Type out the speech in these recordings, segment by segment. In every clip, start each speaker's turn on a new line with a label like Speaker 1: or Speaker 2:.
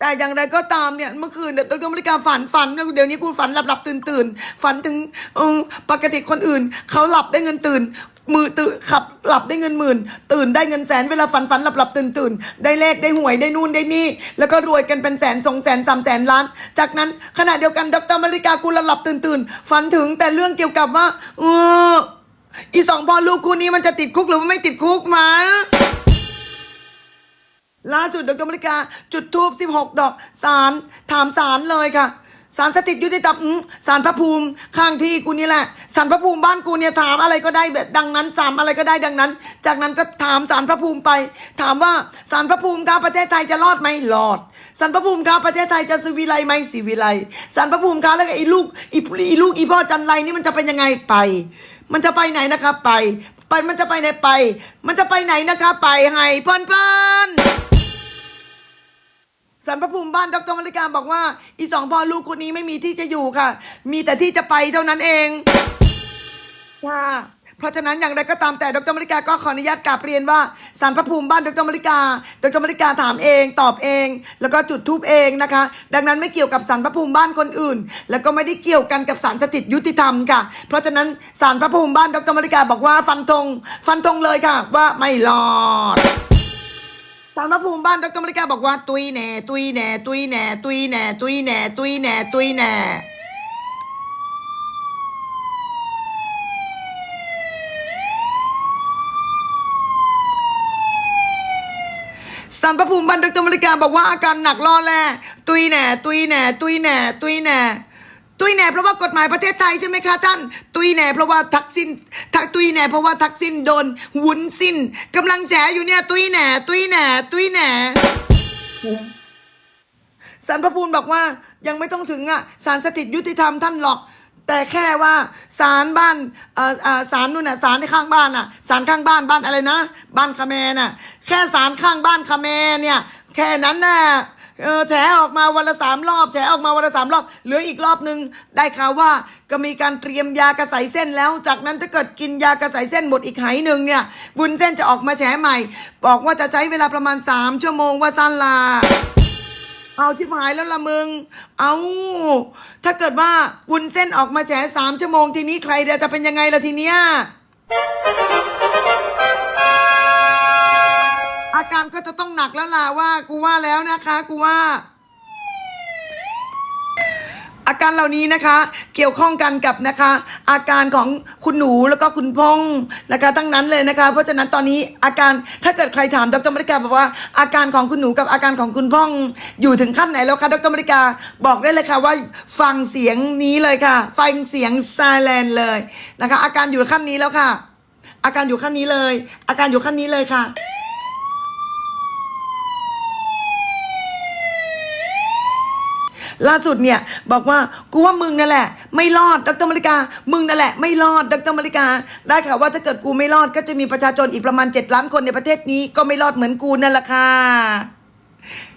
Speaker 1: แต่อย่างไรก็ตามเนี่ยเมื่อคืนเนี่ยดรมริกาฝันฝันเดี๋ยวนี้กูฝันหลับหลับตื่นตื่นฝันถึงปกติคนอื่นเขาหลับได้เงินตื่น มือตื่นขับหลับได้เงินหมื่น ตื่นได้เงินแสนเวลาฝันฝันหลับหลับตื่นตื่นได้เลขได้หวยได้นู่นได้นี่ แล้วก็รวยกันเป็นแสนสองแสนสามแสนล้าน จากนั้นขณะเดียวกันดรมริกากูหลับหลับตื่นตื่นฝันถึงแต่เรื่องเกี่ยวกับว่าเอออีสองพ่อลูกคู่นี้มันจะติดคุกหรือไม่ติดคุกมา ล่าสุดดรมริกา จุดทูบ16ดอกสารถามสารเลยค่ะสารสถิตยุติธรรมสารพระภูมิข้างที่กูนี่แหละสารพระภูมิบ้านกูเนี่ยถามอะไรก็ได้แบบดังนั้นสามอะไรก็ได้ดังนั้น จากนั้นก็ถามสารพระภูมิไป ถามว่าสารพระภูมิครับประเทศไทยจะรอดไหมรอดสารพระภูมิครับประเทศไทยจะสิวิไลไหมสิวิไลสารพระภูมิครับแล้วก็ไอ้ลูกอีอีลูกอีพ่อจันไรนี่มันจะเป็นยังไงไป มันจะไปไหนนะครับไป ไปมันจะไปไหนไป มันจะไปไหนนะคะไปให้เพิ่นเพิ่น สันพระภูมิบ้านดรมริกาบอกว่า อีสองพ่อลูกคนนี้ไม่มีที่จะอยู่ค่ะ มีแต่ที่จะไปเท่านั้นเองค่ะเพราะฉะนั้นอย่างไรก็ตามแต่ดรมริกาก็ขออนุญาตกราบเรียนว่าสารพระภูมิบ้านดรมริกา ดรมริกาถามเอง ตอบเอง แล้วก็จุดทูบเองนะคะ ดังนั้นไม่เกี่ยวกับสารพระภูมิบ้านคนอื่น แล้วก็ไม่ได้เกี่ยวกันกับสารสถิตยุติธรรมค่ะ เพราะฉะนั้นสารพระภูมิบ้านดรมริกาบอกว่าฟันธงฟันธงเลยค่ะ ว่าไม่รอด สารพระภูมิบ้านดรมริกาบอกว่า ตุยแหน่ตุยแหน่ตุยแหน่ตุยแหน่ตุยแหน่ตุยแหน่ตุยแหน่สารพระภูมิบ้านดรมริกาบอกว่าอาการหนักรอแลตุยแหน่ตุยแหน่ตุยแหน่ตุยแหน่ ตุยแหน่เพราะว่ากฎหมายประเทศไทยใช่ไหมคะท่าน ตุยแหน่เพราะว่าทักษิณทักตุยแหน่เพราะว่าทักษิณโดนวุ้นสิ้นกำลังแฉอยู่เนี่ย ตุยแหน่ ตุยแหน่ตุยแหน่สารพระภูมิบอกว่ายังไม่ต้องถึงอะสารสถิตยุติธรรมท่านหรอกแต่แค่ว่าสารบ้านอ่อเอ่อสารนู่นน่ะสารที่ข้างบ้านน่ะสารข้างบ้านบ้านอะไรนะ บ้านคาแมน่ะแค่สารข้างบ้านคาแมเนี่ย แค่นั้นน่ะ เออแฉออกมาวันละสามรอบแฉออกมาวันละสามรอบเหลืออีกรอบนึง ได้ข่าวว่าก็มีการเตรียมยากระใสเส้นแล้ว จากนั้นถ้าเกิดกินยากระใสเส้นหมดอีกไหหนึ่งเนี่ยวุ้นเส้นจะออกมาแฉใหม่ บอกว่าจะใช้เวลาประมาณสามชั่วโมงว่าสั้นลาเอาชิบหายแล้วละมึง เอาถ้าเกิดว่าวุ้นเส้นออกมาแฉสามชั่วโมงทีนี้ใครจะเป็นยังไงล่ะทีเนี้ย การก็จะต้องหนักแล้วล่ะว่า กูว่าแล้วนะคะ กูว่า อาการเหล่านี้นะคะ เกี่ยวข้องกันกับนะคะ อาการของคุณหนูแล้วก็คุณพงนะคะทั้งนั้นเลยนะคะ เพราะฉะนั้นตอนนี้อาการถ้าเกิดใครถามดรมริกาบอกว่าอาการของคุณหนูกับอาการของคุณพงอยู่ถึงขั้นไหนแล้วคะดรมริกาบอกได้เลยค่ะว่าฟังเสียงนี้เลยค่ะ ฟังเสียงไซเลนเลยนะคะ อาการอยู่ขั้นนี้แล้วค่ะอาการอยู่ขั้นนี้เลย อาการอยู่ขั้นนี้เลยค่ะ ล่าสุดเนี่ยบอกว่ากูว่ามึงนั่นแหละ ไม่รอดดรมริกา มึงนั่นแหละไม่รอดดรมริกา ได้ค่ะว่าถ้าเกิดกูไม่รอดก็จะมีประชาชนอีกประมาณเจ็ดล้านคนในประเทศนี้ก็ไม่รอดเหมือนกูนั่นแหละค่ะ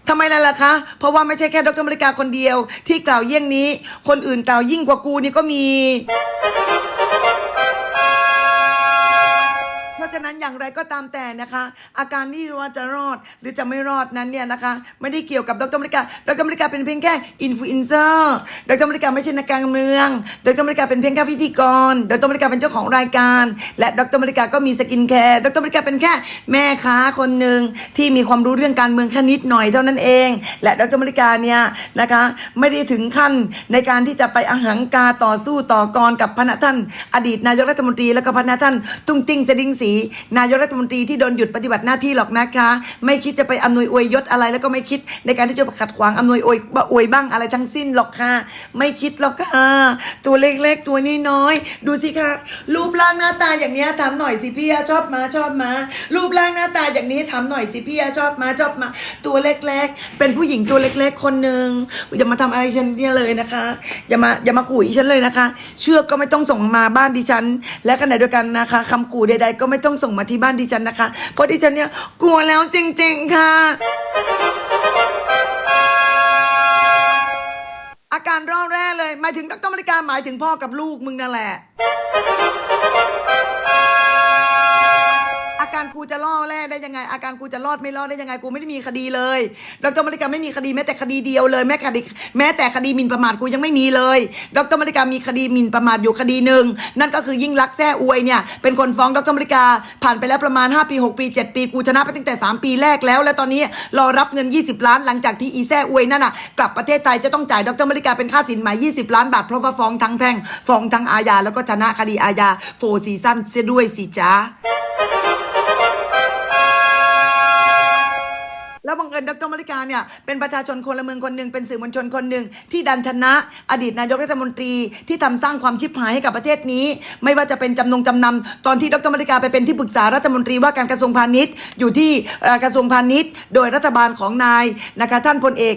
Speaker 1: ทำไมล่ะล่ะคะ เพราะว่าไม่ใช่แค่ดรมริกาคนเดียว ที่กล่าวเยี่ยงนี้ คนอื่นกล่าวยิ่งกว่ากูนี่ก็มีะฉะนั้นอย่างไรก็ตามแต่นะคะ อาการที่ว่าจะรอดหรือจะไม่รอดนั้นเนี่ยนะคะ ไม่ได้เกี่ยวกับดรมริกาดรมริกาเป็นเพียงแค่อินฟลูเอนเซอร์ดรมริกาไม่ใช่นักการเมืองดรมริกาเป็นเพียงแค่พิธีกรดรมริกาเป็นเจ้าของรายการ และดรมริกาก็มีสกินแคร์ดรมริกาเป็นแค่แม่ค้าคนหนึ่งที่มีความรู้เรื่องการเมืองแค่นิดหน่อยเท่านั้นเอง และดรมริกาเนี่ยนะคะไม่ได้ถึงขั้นในการที่จะไปอหังกาต่อสู้ต่อกรกับพระท่าน อดีตนายกรัฐมนตรีแล้วก็พระท่านตุ้งติ้งสดิงสีนายกรัฐมนตรีที่โดนหยุดปฏิบัติหน้าที่หรอกนะคะ ไม่คิดจะไปอำนวยอวยยศอะไร แล้วก็ไม่คิดในการที่จะขัดขวางอำนวยอวยบอวยบ้างอะไรทั้งสิ้นหรอกค่ะ ไม่คิดหรอกค่ะ ตัวเล็กๆ ตัวน้อย ดูสิคะรูปร่างหน้าตาอย่างเนี้ยถามหน่อยสิพี่ชอบมาชอบมา รูปร่างหน้าตาอย่างนี้ถามหน่อยสิพี่ชอบมาชอบมา ตัวเล็กๆ เป็นผู้หญิงตัวเล็กๆ คนหนึ่งอย่ามาทำอะไรฉันเนี่ยเลยนะคะอย่ามาอย่ามาขู่อีฉันเลยนะคะ เชือกก็ไม่ต้องส่งมาบ้านดิฉัน และขณะเดียวกันนะคะคำขู่ใดๆก็ไม่ต้ององส่งมาที่บ้านดิฉันนะคะ เพราะดิฉันเนี่ยกลัวแล้วจริง ๆ ค่ะอาการร่อแร่เลยหมายถึงดรมริกาหมายถึงพ่อกับลูกมึงนั่นแหละ การการกูจะล่อแร่ได้ยังไง อาการกูจะรอดไม่รอดได้ยังไงกูไม่ได้มีคดีเลยดรมาริกาไม่มีคดีแม้แต่คดีเดียวเลยแม้คดีแม้แต่คดีหมิ่นประมาทกูยังไม่มีเลย ดรมาริกามีคดีหมิ่นประมาทอยู่คดีหนึ่งนั่นก็คือยิ่งลักแซ่อวยเนี่ยเป็นคนฟ้องดรมาริกาผ่านไปแล้วประมาณ 5 ปี 6 ปี 7 ปีกูชนะไปตั้งแต่ 3 ปีแรกแล้ว และตอนนี้รอรับเงิน 20 ล้านหลังจากที่อีแซ่อวยนั่นน่ะกลับประเทศไทยจะต้องจ่ายดรมาริกาเป็นค่าสินไหม20 ล้านบาทเพราะว่าฟ้องทั้งแพ่งฟ้องทั้งอาญาแล้วก็ชนะคดีอาญาโฟซีซั่นเสียด้วยสิจ้า แล้วบังเอิญดรมาริกาเนี่ยเป็นประชาชนคนละเมืองคนหนึ่งเป็นสื่อมวลชนคนหนึ่งที่ดันชนะ อดีตนายกรัฐมนตรีที่ทำสร้างความชิบหายให้กับประเทศนี้ ไม่ว่าจะเป็นจำนงจำนำตอนที่ดรมาริกาไปเป็นที่ปรึกษารัฐมนตรีว่าการกระทรวงพาณิชย์อยู่ที่กระทรวงพาณิชย์ โดยรัฐบาลของนายนะคะท่านพลเอก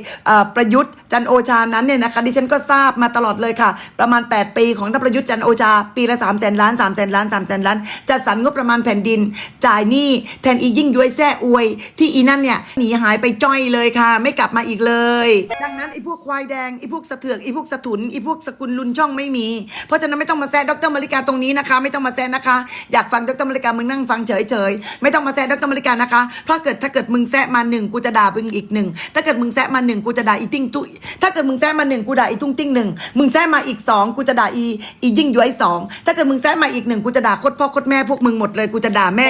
Speaker 1: ประยุทธ์จันโอชานั้นเนี่ยนะคะดิฉันก็ทราบมาตลอดเลยค่ะ ประมาณ 8 ปีของท่านประยุทธ์จันโอชา ปีละ3 0 0 0 0ล้าน3 0 0 0 0ล้าน3 0 0 0 0ล้านจัดสรรงบประมาณแผ่นดิน จ่ายหนี้แทนอียิ่งย้วยแซ่อวย ที่อีนั่นเนี่ยหนีหายไปไปจ้อยเลยค่ะ ไม่กลับมาอีกเลย ดังนั้นไอ้พวกควายแดงไอ้พวกสะเถือกไอ้พวกสะทุนไอ้พวกสกุลลุนช่องไม่มี เพราะฉะนั้นไม่ต้องมาแซะดรมาริกาตรงนี้นะคะ ไม่ต้องมาแซะนะคะ อยากฟังดรมาริกามึงนั่งฟังเฉยๆไม่ต้องมาแซะดรมาริกานะคะ เพราะเกิดถ้าเกิดมึงแซะมาหนึ่งกูจะด่ามึงอีกหนึ่งถ้าเกิดมึงแซะมาหนึ่งกูจะด่าอีติ้งตุ้ยถ้าเกิดมึงแซะมาหนึ่งกูด่าอีตุ้งติ้งหนึ่งมึงแซะมาอีกสองกูจะด่าอีอียิ่งย้วยสองถ้าเกิดมึงแซะมาอีกหนึ่งกูจะด่าโคตรพ่อโคตรแม่พวกมึงหมดเลยกูจะด่าแม่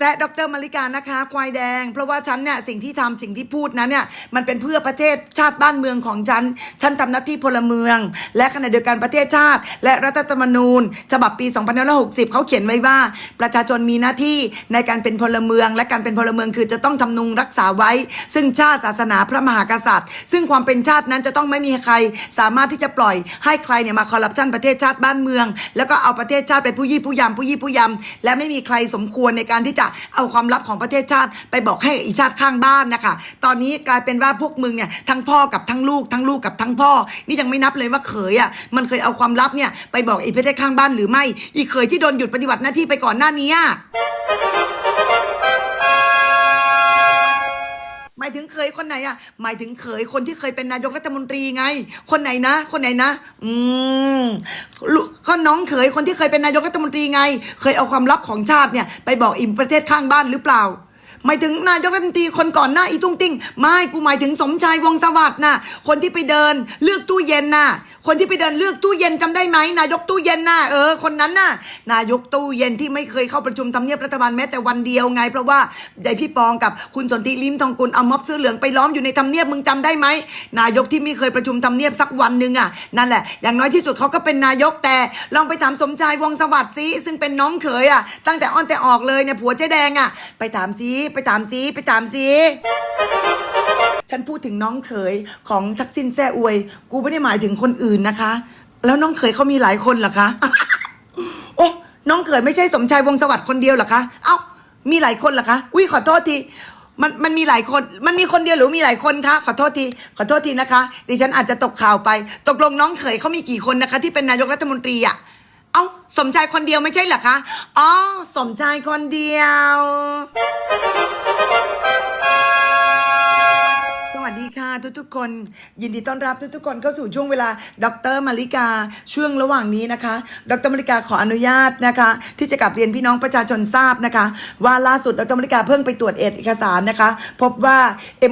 Speaker 1: แซะดรมาริกานะคะ ควายแดง เพราะว่าฉันเนี่ยสิ่งที่ทำสิ่งที่พูดนั้นเนี่ยมันเป็นเพื่อประเทศชาติบ้านเมืองของฉัน ฉันทำหน้าที่พลเมือง และขณะเดียวกันประเทศชาติ และรัฐธรรมนูญ ฉบับปี 2560 เขาเขียนไว้ว่า ประชาชนมีหน้าที่ในการเป็นพลเมือง และการเป็นพลเมืองคือจะต้องทำนุงรักษาไว้ ซึ่งชาติศาสนาพระมหากษัตริย์ ซึ่งความเป็นชาตินั้นจะต้องไม่มีใคร สามารถที่จะปล่อยให้ใครเนี่ยมาคอร์รัปชันประเทศชาติบ้านเมือง แล้วก็เอาประเทศชาติไปผู้ยี่ผู้ยำผู้ยี่ผู้ยำและไม่มีใครสมควรในการที่จะเอาความลับของประเทศชาติไปบอกให้อีชาติข้างบ้านนะคะ ตอนนี้กลายเป็นว่าพวกมึงเนี่ยทั้งพ่อกับทั้งลูก ทั้งลูกกับทั้งพ่อ นี่ยังไม่นับเลยว่าเขยอะมันเคยเอาความลับเนี่ยไปบอกอีประเทศข้างบ้านหรือไม่ อีเขยที่โดนหยุดปฏิบัติหน้าที่ไปก่อนหน้านี้ายถึงเคยคนไหนอะ หมายถึงเคยคนที่เคยเป็นนายกรัฐมนตรีไง คนไหนนะ คนไหนนะ อืมลูกก็น้องเคยคนที่เคยเป็นนายกรัฐมนตรีไง เคยเอาความลับของชาติเนี่ยไปบอกอิมประเทศข้างบ้านหรือเปล่า หมายถึงนายกรัฐมนตรีคนก่อนหน้าอีตุ้งติ้งไม่กูหมายถึงสมชายวงสวัสดิ์น่ะ คนที่ไปเดินเลือกตู้เย็นน่ะ คนที่ไปเดินเลือกตู้เย็นจำได้ไหมนายกตู้เย็นน่ะเออคนนั้นน่ะ นายกตู้เย็นที่ไม่เคยเข้าประชุมทำเนียบรัฐบาลแม้แต่วันเดียวไง เพราะว่าใหญ่พี่ปองกับคุณสนธิลิมทองกุลเอาม็อบเสื้อเหลืองไปล้อมอยู่ในทำเนียบมึงจำได้ไหมนายกที่ไม่เคยประชุมทำเนียบสักวันหนึ่งอะนั่นแหละ อย่างน้อยที่สุดเขาก็เป็นนายกแต่ลองไปถามสมชายวงสวัสดิ์ซิซึ่งเป็นน้องเขยอะตั้งแต่อ้อนแต่ออกเลยเนี่ยผัวเจ๊แดงอะไปถามซิไปไปถามซิไปถามซิฉันพูดถึงน้องเขยของทักษิณแซ่อวย กูไม่ได้หมายถึงคนอื่นนะคะ แล้วน้องเขยเขามีหลายคนเหรอคะ โอ้น้องเขยไม่ใช่สมชายวงสวัสดิ์คนเดียวเหรอคะ เอ้า มีหลายคนเหรอคะ อุ้ยขอโทษที มันมันมีหลายคน มันมีคนเดียวหรือมีหลายคนคะ ขอโทษที ขอโทษทีนะคะ ดิฉันอาจจะตกข่าวไป ตกลงน้องเขยเขามีกี่คนนะคะ ที่เป็นนายกรัฐมนตรีอะ เอ้าสมชายคนเดียวไม่ใช่เหรอคะ อ๋อ สมชายคนเดียว ดีค่ะทุกๆ คน ยินดีต้อนรับทุกๆ คนเข้าสู่ช่วงเวลา ดรมาริกาช่วงระหว่างนี้นะคะ ดรมาริกาขออนุญาตนะคะ ที่จะกลับเรียนพี่น้องประชาชนทราบนะคะ ว่าล่าสุดดรมาริกาเพิ่งไปตรวจเอกสารนะคะ พบว่า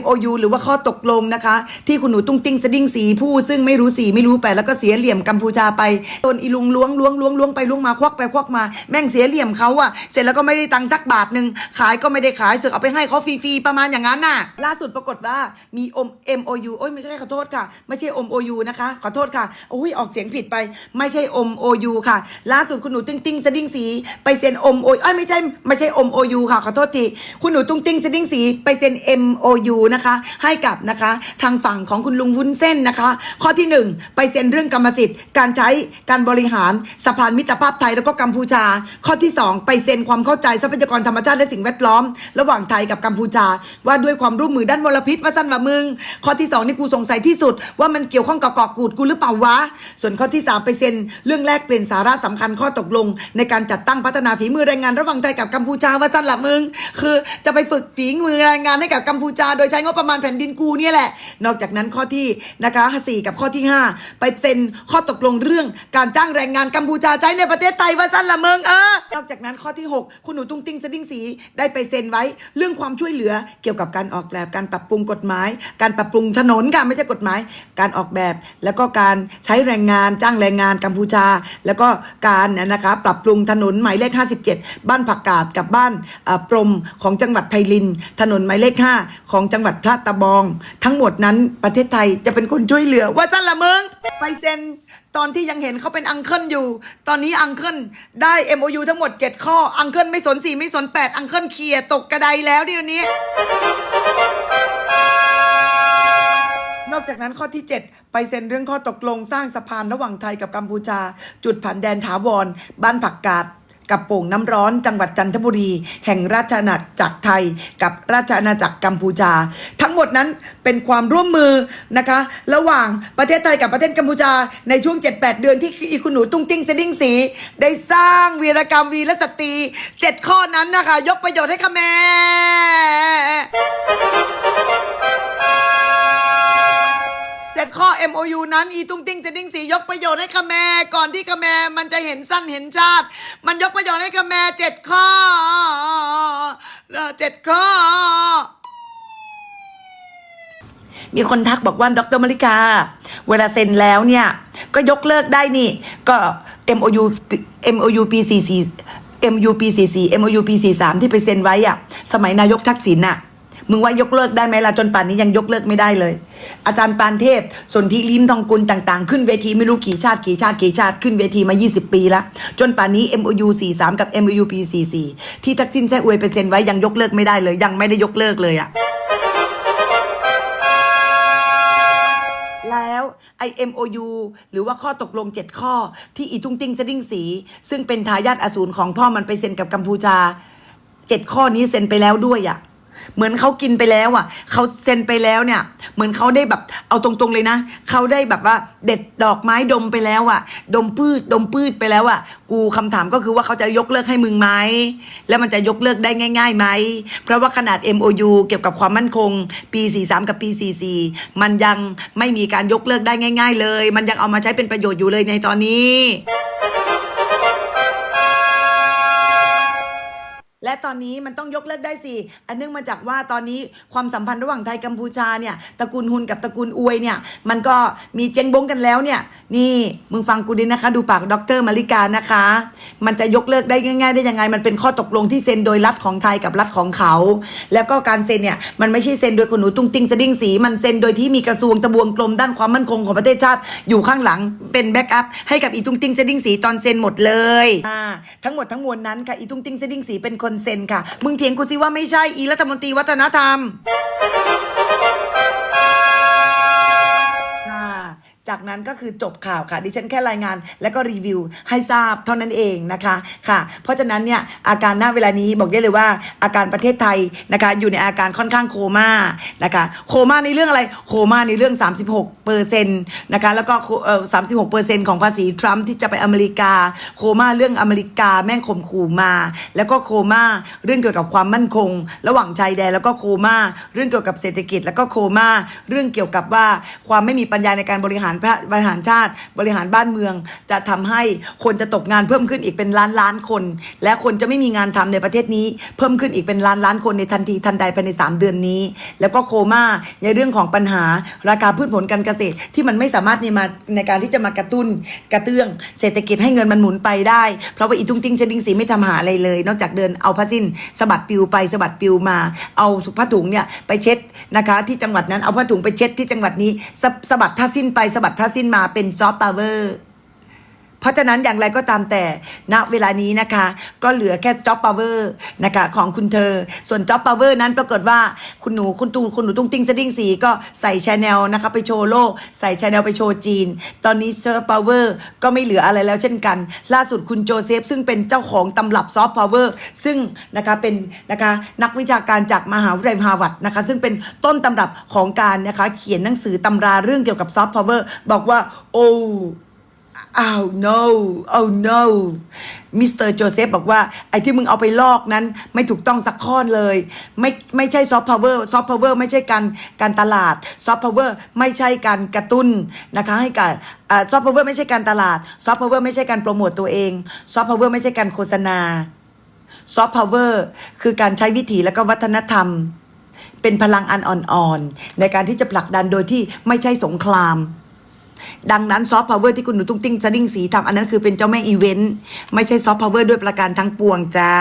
Speaker 1: MOU หรือว่าข้อตกลงนะคะ ที่คุณหนูตุ้งติ้งสดิ้งสีผู้ซึ่งไม่รู้สีไม่รู้แปดแล้วก็เสียเหลี่ยมกัมพูชาไปโดนอีลุงล้วงล้วงล้วงล้วงไปล้วงมาควักไปควักมาแม่งเสียเหลี่ยมเขาอะเสร็จแล้วก็ไม่ได้ตังค์สักบาทหนึ่งขายก็ไม่ได้ขายเสือกเอาไปให้เขาฟรีๆประมาณอย่างนั้นน่ะ ล่าสุดปรากฏว่ามี M MOU โอ้ยไม่ใช่ขอโทษค่ะ ไม่ใช่ MOU นะคะ ขอโทษค่ะโอ้ยออกเสียงผิดไป ไม่ใช่ MOU ค่ะ ล่าสุดคุณหนูติ้งติ้งสดิ้งสี ไปเซ็น MOU เอ้ยไม่ใช่ไม่ใช่ MOU ค่ะ ขอโทษที คุณหนูตุ้งติ้งสดิ้งสีไปเซ็น MOU นะคะ ให้กับนะคะ ทางฝั่งของคุณลุงวุ้นเส้นนะคะ ข้อที่หนึ่งไปเซ็นเรื่องกรรมสิทธิ์ การใช้การบริหารสะพานมิตรภาพไทยแล้วก็กัมพูชา ข้อที่สองไปเซ็นความเข้าใจทรัพยากรธรรมชาติและสิ่งแวดล้อม ระหว่างไทยกับกัมพูชา ว่าด้วยความร่วมมือด้านมลพิษว่าสั้นว่ามึงข้อที่สองนี่กูสงสัยที่สุด ว่ามันเกี่ยวข้องกับเกาะกูดกูหรือเปล่าวะ ส่วนข้อที่สามไปเซ็น เรื่องแรกเปลี่ยนสาระสำคัญข้อตกลง ในการจัดตั้งพัฒนาฝีมือแรงงานระหว่างไทยกับกัมพูชาว่าสั้นละมึง คือจะไปฝึกฝีมือแรงงานให้กับกัมพูชา โดยใช้งบประมาณแผ่นดินกูเนี่ยแหละ นอกจากนั้นข้อที่นะคะสี่กับข้อที่ห้าไปเซ็นข้อตกลงเรื่องการจ้างแรงงานกัมพูชาใช้ในประเทศไทยว่าสั้นละมึงเออนอกจากนั้นข้อที่หกคุณหนูตุ้งติ้งสดิ้งสีได้ไปเซ็นไว้ เรื่องความช่วยเหลือเกี่ยวกับการออกแบบการปรับปรุงกฎหมายการปรับปรุงถนนค่ะไม่ใช่กฎหมาย การออกแบบแล้วก็การใช้แรงงานจ้างแรงงานกัมพูชา แล้วก็การนะคะปรับปรุงถนนหมายเลข 57 บ้านผักกาดกับบ้านเอ่อปรมของจังหวัดไพลิน ถนนหมายเลข 5 ของจังหวัดพระตะบอง ทั้งหมดนั้นประเทศไทยจะเป็นคนช่วยเหลือว่าจันละเมึงไปเซ็นตอนที่ยังเห็นเขาเป็นอังเคิลอยู่ ตอนนี้อังเคิลได้ MOU ทั้งหมด 7 ข้อ อังเคิลไม่สน 4 ไม่สน 8 อังเคิลเคลียร์ตกกระไดแล้วเดี๋ยวนี้ นอกจากนั้นข้อที่ 7 ไปเซ็นเรื่องข้อตกลงสร้างสะพานระหว่างไทยกับกัมพูชา จุดผ่านแดนถาวร บ้านผักกาดกับโป่งน้ำร้อนจังหวัดจันทบุรี แห่งราชอาณาจักรไทย กับราชอาณาจักรกัมพูชา ทั้งหมดนั้นเป็นความร่วมมือนะคะ ระหว่างประเทศไทยกับประเทศกัมพูชา ในช่วง 7-8 เดือนที่อีคุณหนูตุ้งติ้งเสดิ้งสี ได้สร้างวีรกรรมวีรสตรีเจ็ดข้อนั้นนะคะ ยกประโยชน์ให้ขแม่ เจ็ดข้อ MOU นั้นอีตุ้งติ้งเจดิ้งสียกประโยชน์ให้คาแมก่อนที่คาแมมันจะเห็นสั้นเห็นชาติ มันยกประโยชน์ให้คาแมเจ็ดข้อเอ่อเจ็ดข้อ มีคนทักบอกว่าดรมาริกา เวลาเซ็นแล้วเนี่ย ก็ยกเลิกได้นี่ ก็ MOU MOU ปี44 MU ปี44 MOU ปี43 ที่ไปเซ็นไว้อะสมัยนายกทักษิณน่ะ มึงว่ายกเลิกได้ไหมล่ะจนป่านนี้ยังยกเลิกไม่ได้เลย อาจารย์ปานเทพสนธิลิ้มทองกุลต่าง ๆ ขึ้นเวทีไม่รู้กี่ชาติกี่ชาติกี่ชาติขึ้นเวทีมา 20 ปีแล้วจนป่านนี้ MOU 43 กับ MOU ปี44ที่ทักษิณแซ่อวยไปเซ็นไว้ยังยกเลิกไม่ได้เลย ยังไม่ได้ยกเลิกเลยอะแล้ว IMOU หรือว่าข้อตกลง 7 ข้อ ที่อีตุ้งติ้งสดิ้งสี ซึ่งเป็นทายาทอสูรของพ่อมันไปเซ็นกับกัมพูชา 7 ข้อนี้เซ็นไปแล้วด้วยอะ่ะ เหมือนเขากินไปแล้วอะเขาเซ็นไปแล้วเนี่ย เหมือนเขาได้แบบเอาตรงๆเลยนะเขาได้แบบว่าเด็ดดอกไม้ดมไปแล้วอะ ดมพืชดมพืชไปแล้วอะ กูคำถามก็คือว่าเขาจะยกเลิกให้มึงไหมแล้วมันจะยกเลิกได้ง่ายๆไหมเพราะว่าขนาด MOU เกี่ยวกับความมั่นคง ปี 43 กับปี 44 มันยังไม่มีการยกเลิกได้ง่าย ๆ เลย มันยังเอามาใช้เป็นประโยชน์อยู่เลยในตอนนี้ และตอนนี้มันต้องยกเลิกได้สิ อันเนื่องมาจากว่าตอนนี้ความสัมพันธ์ระหว่างไทยกัมพูชาเนี่ยตระกูลฮุนกับตระกูลอวยเนี่ย มันก็มีเจงบงกันแล้วเนี่ย นี่มึงฟังกูดีนะคะ ดูปากดรมาริกานะคะ มันจะยกเลิกได้ง่าย ๆ ได้ยังไง มันเป็นข้อตกลงที่เซ็นโดยรัฐของไทยกับรัฐของเขา แล้วก็การเซ็นเนี่ยมันไม่ใช่เซ็นโดยคนหนูตุ้งติ้งสดิ้งสี มันเซ็นโดยที่มีกระทรวงตะบวงกลมด้านความมั่นคงของประเทศชาติอยู่ข้างหลังเป็นแบ็กอัพให้กับอีตุ้งติ้งสดิ้งสีตอนเซ็นหมดเลยอ่าทั้งหมดทั้งมวลนั้นค่ะอีตุ้งติ้งสดิ้งสีเป็นคนเซ็นค่ะ มึงเถียงกูซิว่าไม่ใช่อีรัฐมนตรีวัฒนธรรม จากนั้นก็คือจบข่าวค่ะ ดิฉันแค่รายงานและก็รีวิวให้ทราบเท่านั้นเองนะคะค่ะ เพราะฉะนั้นเนี่ยอาการณเวลานี้บอกได้เลยว่าอาการประเทศไทยนะคะอยู่ในอาการค่อนข้างโคม่านะคะโคม่าในเรื่องอะไรโคม่าในเรื่อง 36เปอร์เซ็นต์นะคะแล้วก็เอ่อ36เปอร์เซ็นต์ของภาษีทรัมป์ที่จะไปอเมริกา โคม่าเรื่องอเมริกาแม่งข่มขู่มา แล้วก็โคม่าเรื่องเกี่ยวกับความมั่นคง ระหว่างชายแดนแล้วก็โคม่าเรื่องเกี่ยวกับเศรษฐกิจ แล้วก็โคม่าเรื่องเกี่ยวกับว่าความไม่มีปัญญาในการบริหารบริหารชาติ บริหารบ้านเมือง จะทำให้คนจะตกงานเพิ่มขึ้นอีกเป็นล้านล้านคน และคนจะไม่มีงานทำในประเทศนี้ เพิ่มขึ้นอีกเป็นล้านล้านคนในทันทีทันใดภายใน 3 เดือนนี้ แล้วก็โคม่าในเรื่องของปัญหาราคาพืชผลการเกษตรที่มันไม่สามารถในมาในการที่จะมากระตุ้นกระเตื้อง เศรษฐกิจให้เงินมันหมุนไปได้ เพราะว่าอีตุ้งติ้งเซดิงสีไม่ทำหาอะไรเลย นอกจากเดินเอาผ้าสิ้นสะบัดปิวไปสะบัดปิวมา เอาผ้าถุงเนี่ยไปเช็ดนะคะ ที่จังหวัดนั้นเอาผ้าถุงไปเช็ดที่จังหวัดนี้สะสะบัดผ้าสิ้นไปสะบัดผ้าสิ้นมาเป็นซอฟต์พาวเวอร์ ราะฉะนั้นอย่างไรก็ตามแต่ณเวลานี้นะคะ ก็เหลือแค่ Job Power นะคะของคุณเธอ ส่วน Job Power นั้นปรากฏว่าคุณหนูคุณตูคุณหนูตุ้งติ้งสดิ้งสีก็ใส่ชาแนลนะคะไปโชว์โลก ใส่ชาแนลไปโชว์จีน ตอนนี้ Job Power ก็ไม่เหลืออะไรแล้วเช่นกัน ล่าสุดคุณโจเซฟ ซึ่งเป็นเจ้าของตำรับซอฟต์พาวเวอร์ซึ่งนะคะเป็นนะคะนักวิชาการจากมหาวิทยาลัยฮาร์วาร์ดนะคะซึ่งเป็นต้นตำรับของการนะคะเขียนหนังสือตำราเรื่องเกี่ยวกับซอฟต์พาวเวอร์บอกว่าโอ้ อ้าว no oh no มิสเตอร์โจเซฟบอกว่า ไอ้ที่มึงเอาไปลอกนั้น ไม่ถูกต้องสักข้อเลย ไม่ไม่ใช่ซอฟต์พาวเวอร์ซอฟต์พาวเวอร์ไม่ใช่การการตลาดซอฟต์พาวเวอร์ไม่ใช่การกระตุ้นนะคะให้การซอฟต์พาวเวอร์ไม่ใช่การตลาดซอฟต์พาวเวอร์ไม่ใช่การโปรโมตตัวเองซอฟต์พาวเวอร์ไม่ใช่การโฆษณาซอฟต์พาวเวอร์คือการใช้วิถีและก็วัฒนธรรม เป็นพลังอันอ่อนๆในการที่จะผลักดันโดยที่ไม่ใช่สงคราม ดังนั้นซอฟต์พาวเวอร์ที่คุณหนูตุ้งติ้งจะดิ้งสีทำอันนั้นคือเป็นเจ้าแม่อีเวนต์ไม่ใช่ซอฟต์พาวเวอร์ด้วยประการทั้งปวงจ้า